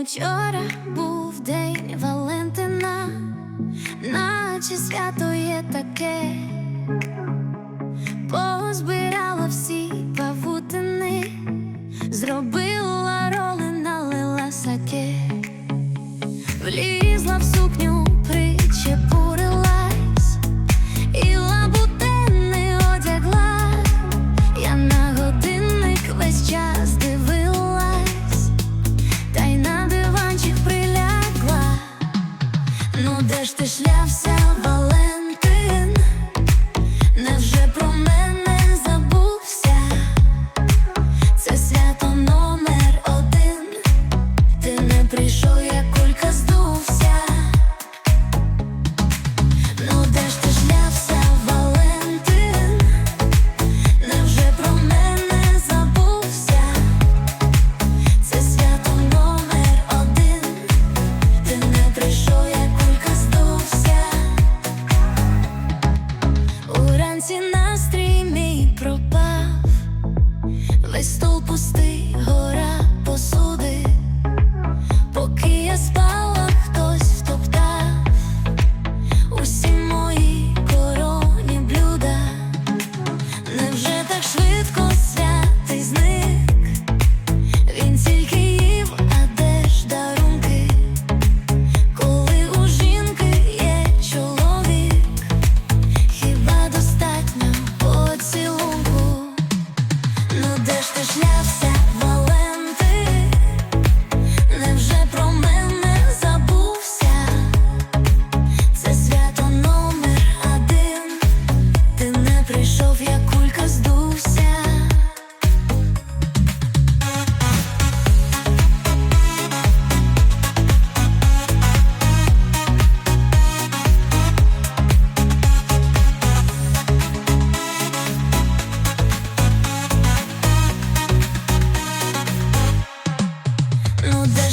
Учора був день Валентина, наче свято є таке, позбирала всі павутини, зробила роли, налила саке, влізла в сукню, Ну де ж ти шлявся, no doubt.